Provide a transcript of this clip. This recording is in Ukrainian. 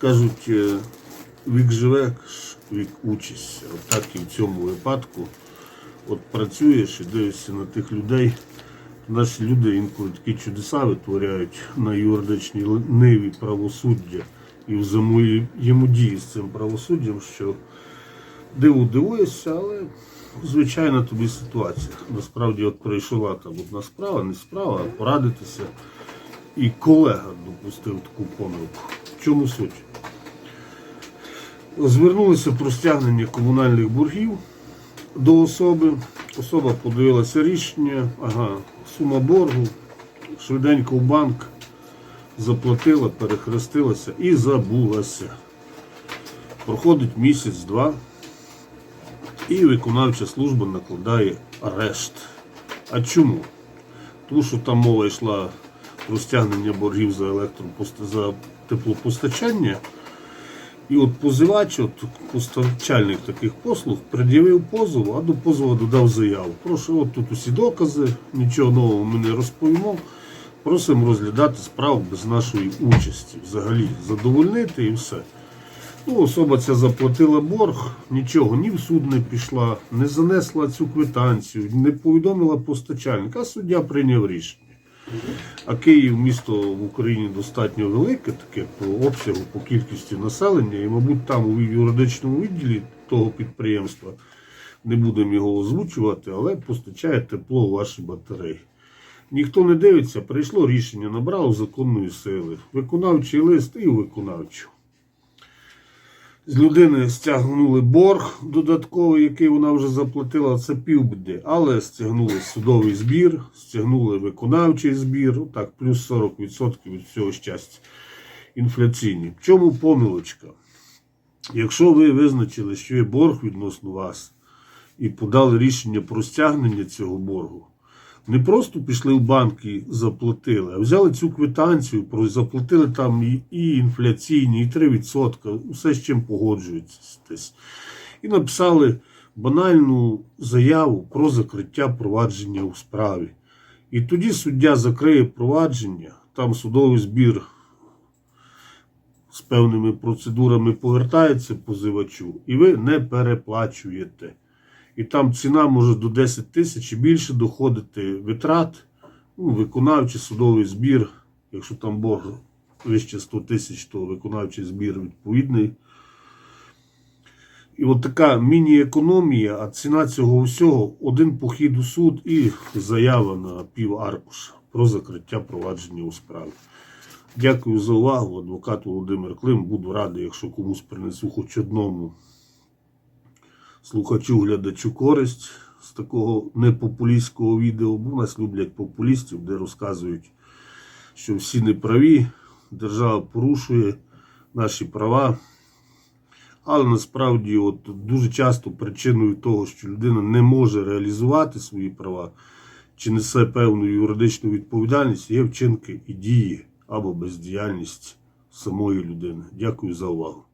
Кажуть, е, вік живе, вік учишся. От так і в цьому випадку. От працюєш і дивишся на тих людей. Наші люди інколи такі чудеса витворяють на юридичній ниві правосуддя і взаємодії з цим правосуддям, що диву дивуєшся, але звичайна тобі ситуація. Насправді, от прийшла там одна справа, не справа, а порадитися. І колега допустив таку помилку. В чому суть? Звернулися про стягнення комунальних боргів до особи. Особа подивилася рішення, ага, сума боргу, швиденько в банк заплатила, перехрестилася і забулася. Проходить місяць-два, і виконавча служба накладає арешт. А чому? Тому що там мова йшла про стягнення боргів за електропост... за теплопостачання. І от позивач, от постачальник таких послуг, пред'явив позов, а до позова додав заяву. Прошу, от тут усі докази, нічого нового ми не розповімо. Просимо розглядати справу без нашої участі. Взагалі задовольнити і все. Ну, особа ця заплатила борг, нічого, ні в суд не пішла, не занесла цю квитанцію, не повідомила постачальника, а суддя прийняв рішення. А Київ місто в Україні достатньо велике, таке по обсягу, по кількості населення, і, мабуть, там у юридичному відділі того підприємства не будемо його озвучувати, але постачає тепло ваші батареї. Ніхто не дивиться, прийшло рішення, набрало законної сили. Виконавчий лист і у виконавчу. З людини стягнули борг додатковий, який вона вже заплатила, це півбіди. Але стягнули судовий збір, стягнули виконавчий збір, ну так, плюс 40% від цього щастя. Інфляційні. В чому помилочка? Якщо ви визначили, що є борг відносно вас, і подали рішення про стягнення цього боргу, не просто пішли в банк і заплатили, а взяли цю квитанцію, заплатили там і, і інфляційні, і 3%, усе з чим погоджуєтесь. І написали банальну заяву про закриття провадження у справі. І тоді суддя закриє провадження, там судовий збір з певними процедурами повертається позивачу, і ви не переплачуєте. І там ціна може до 10 тисяч і більше доходити витрат, ну, виконавчий судовий збір. Якщо там борг вище 100 тисяч, то виконавчий збір відповідний. І от така міні-економія, а ціна цього всього один похід у суд і заява на пів аркуша про закриття провадження у справі. Дякую за увагу. Адвокат Володимир Клим. Буду радий, якщо комусь принесу хоч одному слухачу, глядачу користь з такого непопулістського відео. Бо нас люблять популістів, де розказують, що всі неправі, держава порушує наші права. Але насправді от, дуже часто причиною того, що людина не може реалізувати свої права чи несе певну юридичну відповідальність, є вчинки і дії або бездіяльність самої людини. Дякую за увагу.